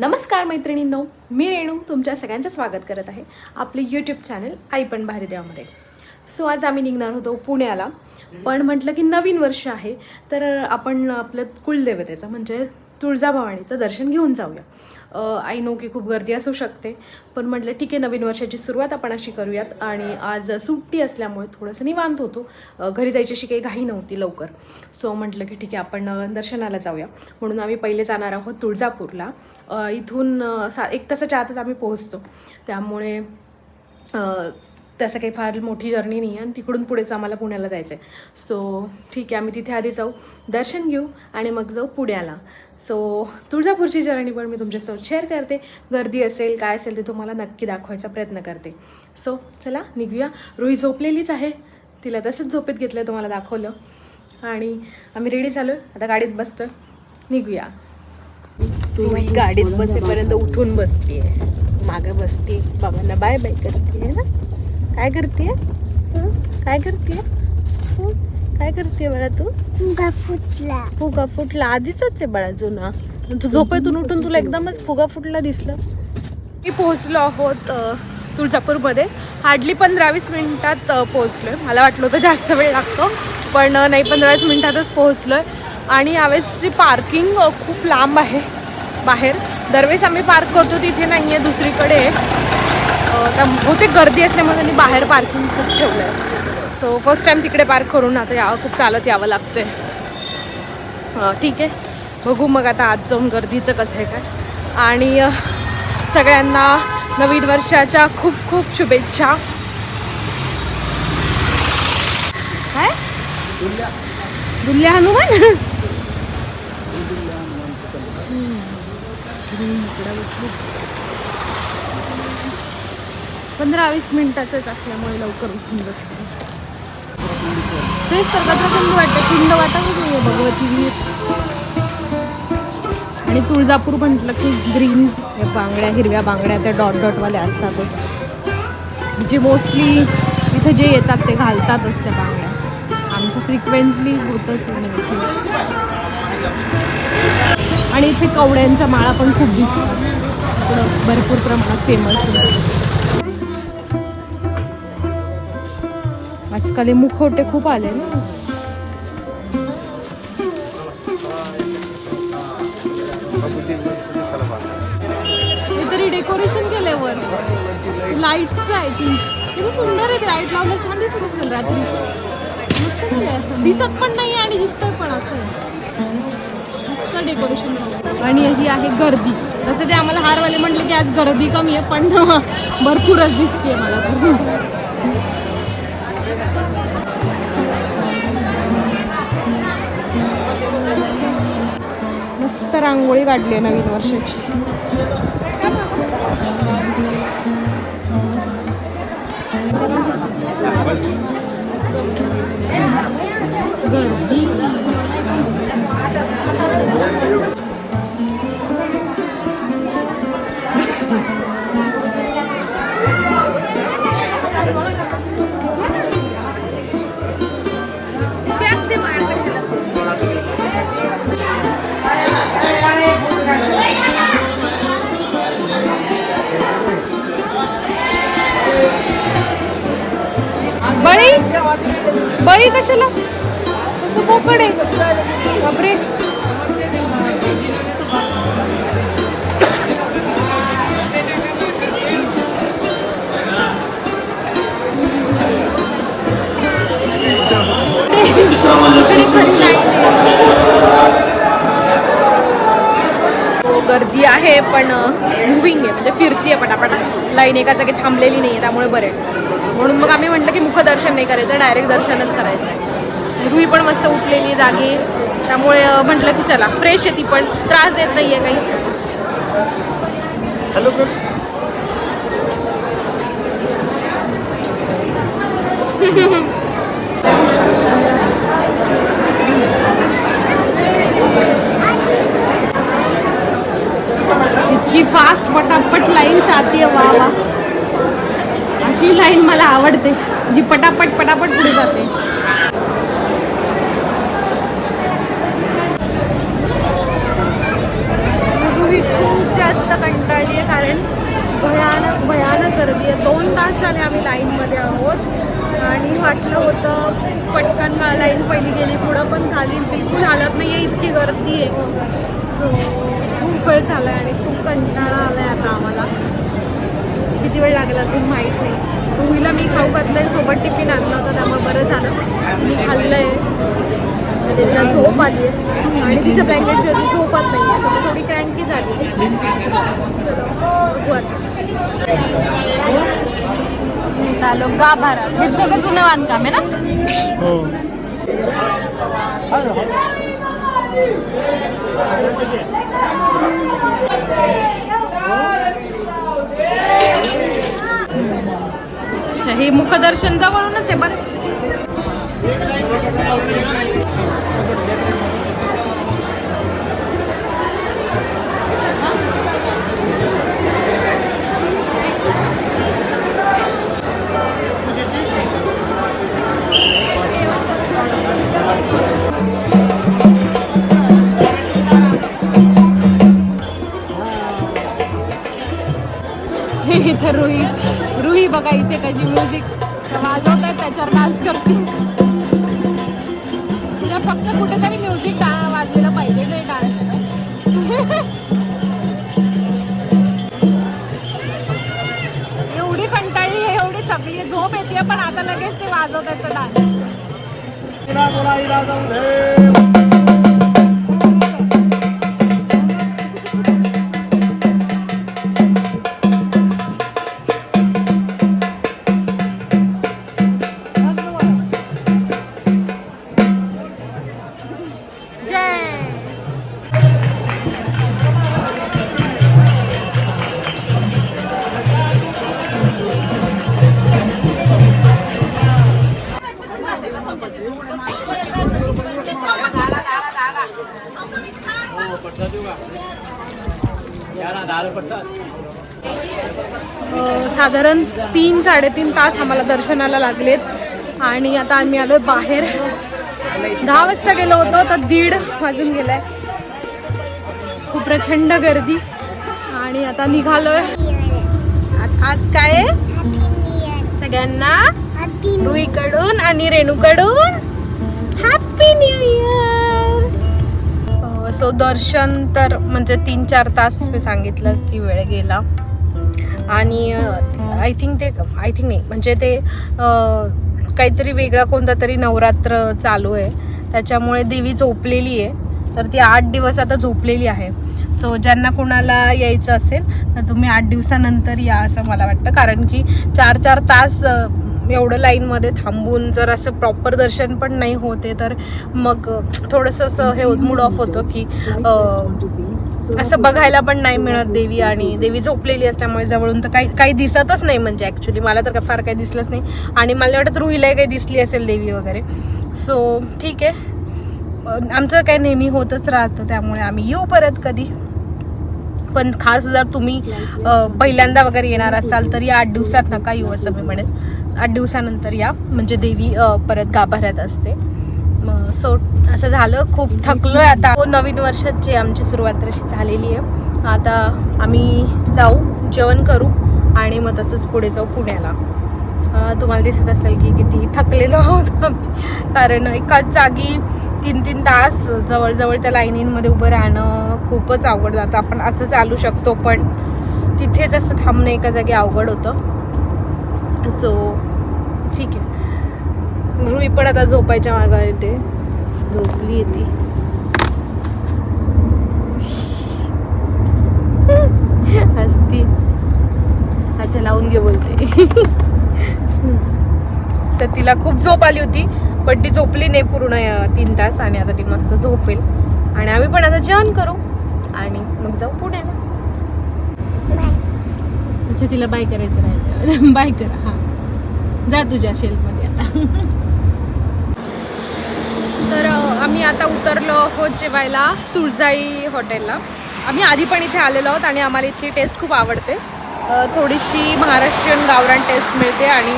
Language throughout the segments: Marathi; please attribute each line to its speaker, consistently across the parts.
Speaker 1: नमस्कार मैत्रिणींनो मी रेणू तुमच्या सगळ्यांचं स्वागत करत आहे आपले यूट्यूब चॅनल आई पण भारी देवामध्ये. सो आज आम्ही निघणार होतो पुण्याला. पण म्हटलं की नवीन वर्ष आहे तर आपण आपलं कुलदेवतेचं म्हणजे तुळजाभवानीचं दर्शन घेऊन जाऊया. आय नो की खूप गर्दी असू शकते पण म्हटलं ठीक आहे नवीन वर्षाची सुरुवात आपण अशी करूयात. आणि आज सुट्टी असल्यामुळे थोडंसं निवांत होतो. घरी जायची अशी काही घाई नव्हती लवकर. सो म्हटलं की ठीक आहे आपण दर्शनाला जाऊया. म्हणून आम्ही पहिले जाणार आहोत तुळजापूरला. इथून सा एक तासाच्या आतच आम्ही पोहोचतो. त्यामुळे त्याचं तसं काही फार मोठी जर्नी नाही आहे आणि तिकडून पुढेच आम्हाला पुण्याला जायचं आहे सो ठीक आहे आम्ही तिथे आधी जाऊ दर्शन घेऊ आणि मग जाऊ पुण्याला. सो तुळजापूरची जर्नी पण मी तुमच्यासोबत शेअर करते. गर्दी असेल काय असेल ते तुम्हाला नक्की दाखवायचा प्रयत्न करते. सो चला निघूया. रुई झोपलेलीच आहे. तिला तसंच झोपेत घेतलं तुम्हाला दाखवलं. आणि आम्ही रेडी झालो आहे. आता गाडीत बसतो निघूया. गाडीत बसेपर्यंत उठून बसते मागं बसते बाबांना बाय बाय करते ना? काय करते काय करते काय करते बाळा तू?
Speaker 2: फुगा फुटला.
Speaker 1: फुगा फुटला. आधीच आहे बाळा जुना. तू झोपेतून उठून तुला एकदमच फुगा फुटला दिसलं. मी पोहोचलो आहोत तुळजापूरमध्ये. हार्डली पंधरा वीस मिनिटात अ, पोहोचलोय. मला वाटलं होतं जास्त वेळ लागतो पण नाही पंधरा वीस मिनिटातच पोहोचलोय. आणि यावेळेसची पार्किंग खूप लांब आहे बाहेर. दरवेळेस आम्ही पार्क करतो तिथे नाही आहे दुसरीकडे. आहे त्या बहुतेक गर्दी असल्यामुळे त्यांनी बाहेर पार्किंग खूप ठेवलं आहे सो फर्स्ट टाईम तिकडे पार्क करून आता यावं खूप चालत यावं लागतंय. ठीक आहे. बघू मग आता आज जाऊन गर्दीचं कसं आहे काय. आणि सगळ्यांना नवीन वर्षाच्या खूप खूप शुभेच्छा. काय? दुल्ल्या हनुमान? पंधरा वीस मिनिटाचंच असल्यामुळे लवकर उठून बसतो. तेच तर प्रचंड वाटतं. थंड वाटतच नाही भगवती वीर आणि तुळजापूर म्हटलं की ग्रीन या बांगड्या हिरव्या बांगड्या त्या डॉट डॉटवाल्या असतातच. जे मोस्टली इथं जे येतात ते घालतातच त्या बांगड्या. आमचं फ्रिक्वेंटली होतंच नाही इथे. आणि इथे कवड्यांच्या माळा पण खूप दिसतात. भरपूर प्रमाणात फेमस आजकाल हे मुखवटे खूप आले ना. तरी डेकोरेशन केलंय वर आहे ती. किती सुंदर आहे लाइट लावलं छान दिसत असेल रात्री. मस्त केलंय दिसत पण नाही आणि दिसतंय पण असं मस्त डेकोरेशन आणि ही आहे गर्दी. तसं ते आम्हाला हारवाले म्हटले की आज गर्दी कमी आहे. पण भरपूरच दिसते मला. रांगोळी काढली आहे नवीन वर्षाची. गर्दी. कशाला? कसं पोकड आहे? बापरे. हो, गर्दी आहे पण मुव्हिंग आहे म्हणजे फिरतीये पटापट. लाईन एका जागी थांबलेली नाही आहे त्यामुळे बरे म्हणून मग आम्ही म्हटलं की मुखदर्शन नाही करायचं डायरेक्ट दर्शनच करायचं आहे रुई पण मस्त उठलेली जागी. त्यामुळे म्हटलं की चला फ्रेश आहे ती पण. त्रास देत नाही आहे काही इतकी फास्ट पटापट लाईन चालते वा वा अशी लाईन मला आवडते जी पटापट पटापट पुढे जाते. खूप जास्त कंटाळली आहे कारण भयानक भयानक गर्दी आहे. दोन तास झाले आम्ही लाईनमध्ये आहोत. आणि वाटलं होतं पटकन लाईन पहिली गेली पुढं पण खाली बिलकुल हालत नाही आहे इतकी गर्दी आहे. सो खूप वेळ झाला आहे आणि खूप कंटाळा आला आहे आता आम्हाला. किती वेळ लागला अजून माहीत नाही. रुहीला मी खाऊ घातलं सोबत टिफिन आणलं होतं त्यामुळे बरं झालं. मी खाल्लं आहे म्हणजे तिला झोप आली आहे आणि तिच्या ब्लँकेटची होती झोपत नाही आहे थोडी क्रँकी झाली. आलो गाभारा हे सगळं जुनं बांधकाम आहे ना? अच्छा हे मुखदर्शन जवळूनच आहे बरं. सगळी झोप येते पण आता लगेच ते वाजवत आहेत डान्स. साधारण तीन साडेतीन तास आम्हाला दर्शनाला लागलेत. आणि आता आम्ही आलो बाहेर. दहा वाजता गेलो होतो तर दीड वाजून गेलाय. खूप प्रचंड गर्दी. आणि आता निघालोय. आज काय? सगळ्यांना रुईकडून आणि रेणूकडून हॅपी न्यू इयर सो दर्शन तर म्हणजे तीन चार तास मी सांगितलं की वेळ गेला. आणि आय थिंक ते आय थिंक नाही म्हणजे ते काहीतरी वेगळा कोणता तरी नवरात्र चालू आहे. त्याच्यामुळे देवी झोपलेली आहे. तर ती आठ दिवस आता झोपलेली आहे. सो ज्यांना कोणाला यायचं असेल तर तुम्ही आठ दिवसानंतर या असं मला वाटतं. कारण की चार चार तास एवढं लाईनमध्ये थांबून जर असं प्रॉपर दर्शन पण नाही होते तर मग थोडंसं असं हे मूड ऑफ होतं की असं बघायला पण नाही मिळत देवी आणि देवी झोपलेली असल्यामुळे जवळून तर काही काही दिसतच नाही म्हणजे ॲक्च्युली मला तर फार काही दिसलंच नाही. आणि मला वाटत रुहीलाही काही दिसली असेल देवी वगैरे. सो ठीक आहे. आमचं काही नेहमी होतच राहतं त्यामुळे आम्ही येऊ परत कधी. पण खास जर तुम्ही पहिल्यांदा वगैरे येणार असाल तर या आठ दिवसात नका येऊ असं मी म्हणेन. आठ दिवसानंतर या म्हणजे देवी परत गाभाऱ्यात असते. सो असं झालं खूप थकलोय आता. हो नवीन वर्षाची आमची सुरुवात तशी झालेली आहे. आता आम्ही जाऊ जेवण करू आणि मग तसंच पुढे जाऊ पुण्याला. तुम्हाला दिसत असेल की किती थकलेलो आहोत आम्ही. कारण एकाच जागी तीन तीन तास जवळजवळ त्या लाईनींमध्ये उभं राहणं खूपच अवघड जातं. आपण असं चालू शकतो पण तिथेच असं थांबणं एका जागी अवघड होतं. सो ठीक आहे. रुई पण आता झोपायच्या मार्गाने येते. झोपली येते हसती. अच्छा लावून घे बोलते. तर तिला खूप झोप आली होती पण ती झोपली नाही पूर्ण तीन तास आणि आता ती मस्त झोपेल आणि आम्ही पण आता जेवण करू आणि मग जाऊ पुण्याला. अच्छा तिला बाय करायचं राहिलं. बाय करा हा. जा तुझ्या शेलमध्ये आता. तर आम्ही आता उतरलो आहोत जेवायला तुळजाई हॉटेलला. आम्ही आधी पण इथे आलेलो आहोत आणि आम्हाला इथली टेस्ट खूप आवडते. थोडीशी महाराष्ट्रीयन गावरान टेस्ट मिळते आणि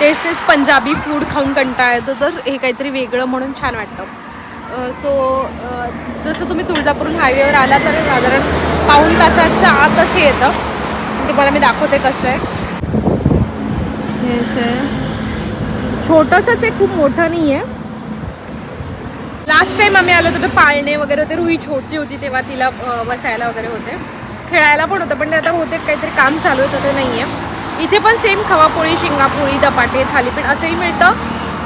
Speaker 1: तेच तेच पंजाबी फूड खाऊन कंटाळा येतो तर हे काहीतरी वेगळं म्हणून छान वाटतं. सो जसं तुम्ही तुळजापूरून हायवेवर आला तर साधारण पाऊन तासाच्या आतच हे येतं. तुम्हाला मी दाखवते कसं आहे. आहे. छोटंसंच आहे खूप मोठं नाही आहे लास्ट टाइम आम्ही आलो होतो तर पाळणे वगैरे होते रुई छोटी होती तेव्हा तिला बसायला वगैरे होते. खेळायला पण होतं पण ते आता बहुतेक काहीतरी काम चालू होतं ते नाही आहे इथे पण सेम खवापोळी शेंगापोळी दपाटे थालीपीठ असंही मिळतं.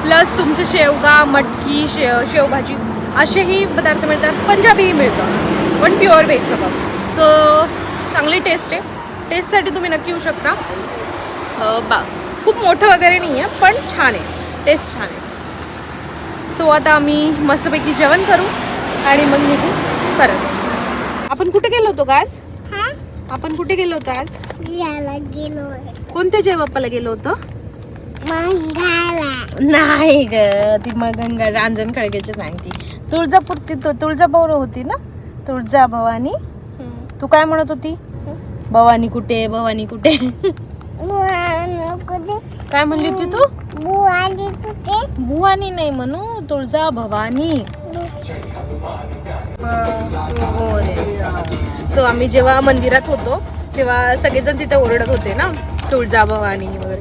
Speaker 1: प्लस तुमचे शेवगा मटकी शेव शेवभाजी असेही पदार्थ मिळतात. पंजाबीही मिळतं. पण प्युअर व्हेज सगळं. सो चांगली टेस्ट आहे. टेस्टसाठी तुम्ही नक्की येऊ शकता. बा खूप मोठं वगैरे नाही आहे पण छान आहे. टेस्ट छान आहे. सो आता आम्ही मस्तपैकी जेवण करू आणि मग निघू परत. आपण कुठे गेलो होतो का आज? आपण कुठे गेलो होतो आज?
Speaker 2: याला गेलो
Speaker 1: कोणत्या जय बाप्पाला गेलो होतो? नाही ग ती मग गंगा रांजण खळगेची सांगती तुळजापूरची तु- तुळजाभवानी होती ना? तुळजा भवानी तू काय म्हणत होती? भवानी कुठे भवानी कुठे?
Speaker 2: कुठे?
Speaker 1: काय म्हणली होती तू?
Speaker 2: बुवानी कुठे?
Speaker 1: भुवानी नाही म्हणू तुळजा भवानी. सो आम्ही जेव्हा मंदिरात होतो तेव्हा सगळेजण तिथे ओरडत होते ना तुळजा भवानी वगैरे.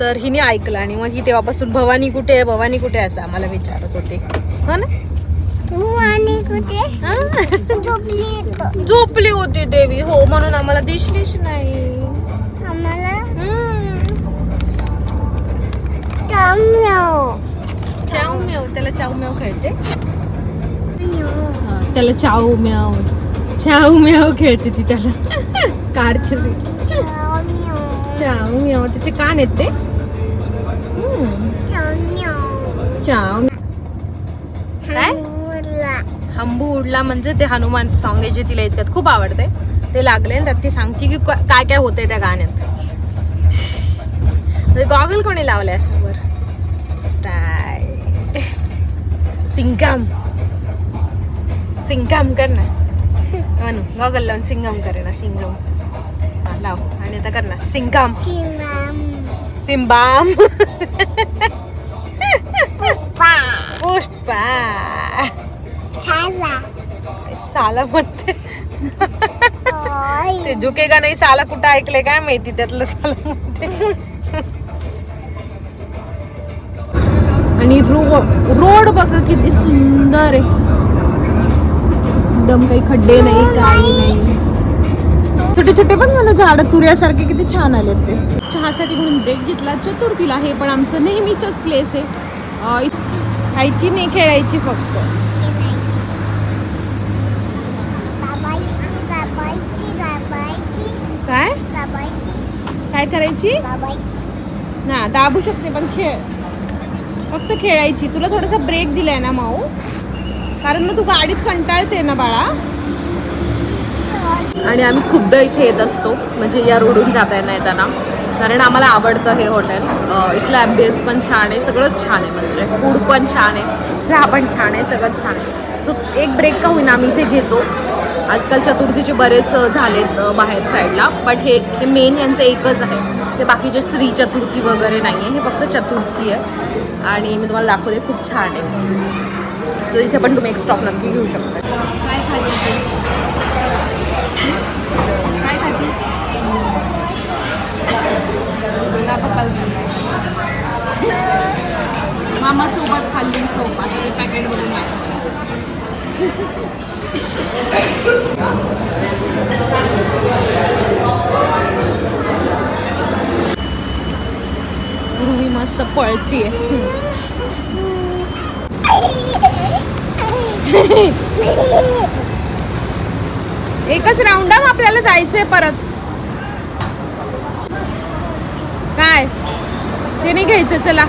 Speaker 1: तर हिने ऐकलं आणि मग ही तेव्हापासून भवानी कुठे आहे भवानी कुठे आहे असं आम्हाला विचारत होते. हो ना?
Speaker 2: झोपली
Speaker 1: होती देवी. हो म्हणून आम्हाला दिसलीच नाही
Speaker 2: आम्हाला
Speaker 1: हम्म.
Speaker 2: चांगलं
Speaker 1: चाव म्याव त्याला चाव म्याव खेळते त्याला चाव म्याव चाव म्याव खेळते ती त्याला. कारचे सीट चाव त्याचे कान आहेत ते. चाव काय? हंबू उडला म्हणजे ते हनुमान सॉंग आहे जे तिला इतकं खूप आवडते. ते लागले आणि त्यात ती सांगते की क- काय काय होतंय त्या गाण्यात. म्हणजे गॉगल कोणी लावले असं? स्टाय सिंगम सिंगम कर ना. म्हणू गॉगल लावून सिंगम करे ना सिंगम लाव. आणि आता कर ना. सिंगम सिंबाम पुष्पा साला म्हणते. ते झुकेगा नाही साला कुठं ऐकले काय माहिती त्यातलं साला म्हणते. आणि रोड रोड बघा किती सुंदर आहे. एकदम काही खड्डे नाही काही नाही. छोटे छोटे पण मला झाड तुऱ्यासारखे किती छान आलेत ते. चहासाठी म्हणून ब्रेक घेतला. चतुर्थीला हे पण आमचं नेहमीच प्लेस आहे. खायची नाही खेळायची फक्त. काय? काय करायची? ना दाबू शकते पण खेळ. फक्त खेळायची. तुला थोडासा ब्रेक दिलाय ना माऊ? कारण मग तू गाडीत कंटाळते ना बाळा. आणि आम्ही खूपदा इथे येत असतो. म्हणजे या रोडून जाता येणार येताना कारण आम्हाला आवडतं हे हॉटेल इथलं ॲम्बियन्स पण छान आहे. सगळंच छान आहे म्हणजे. फूड पण छान आहे. चहा पण छान आहे. सगळंच छान आहे. सो एक ब्रेक का होईना आम्ही इथे घेतो. आजकाल चतुर्थीचे बरेच झालेत बाहेर साईडला बट हे हे मेन यांचं एकच आहे. ते बाकीचे स्त्री चतुर्थी वगैरे नाही आहे हे फक्त चतुर्थी आहे. आणि मी तुम्हाला दाखवते खूप छान आहे. सो इथे पण तुम्ही एक स्टॉप नक्की घेऊ शकता. काय खाली एकच राऊंड आपल्याला जायचंय परत. काय? ते नाही घ्यायचं चला.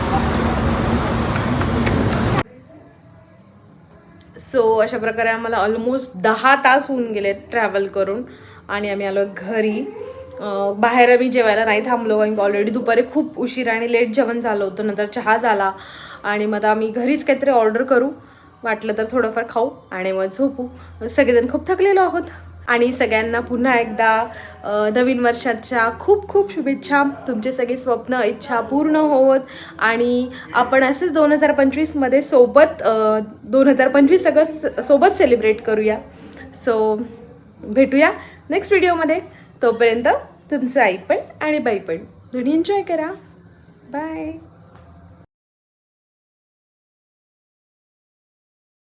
Speaker 1: सो अशा प्रकारे आम्हाला ऑलमोस्ट दहा तास होऊन गेले ट्रॅव्हल करून. आणि आम्ही आलो घरी. बाहेर आम्ही जेवायला नाही थांबलो कारण की ऑलरेडी दुपारी खूप उशीर आणि लेट जेवण झालं होतं नंतर चहा झाला. आणि मग आम्ही घरीच काहीतरी ऑर्डर करू. वाटलं तर थोडंफार खाऊ आणि मग झोपू. सगळेजण खूप थकलेलो आहोत. आणि सगळ्यांना पुन्हा एकदा नवीन वर्षाच्या खूप खूप शुभेच्छा. तुमचे सगळे स्वप्न इच्छा पूर्ण होत आणि आपण असेच दोन हजार पंचवीसमध्ये सोबत दोन हजार पंचवीस सगळं सोबत सेलिब्रेट करूया. सो भेटूया नेक्स्ट व्हिडिओमध्ये तोपर्यंत तुमचं आई पण आणि बाई पण. दोन्ही एन्जॉय करा. बाय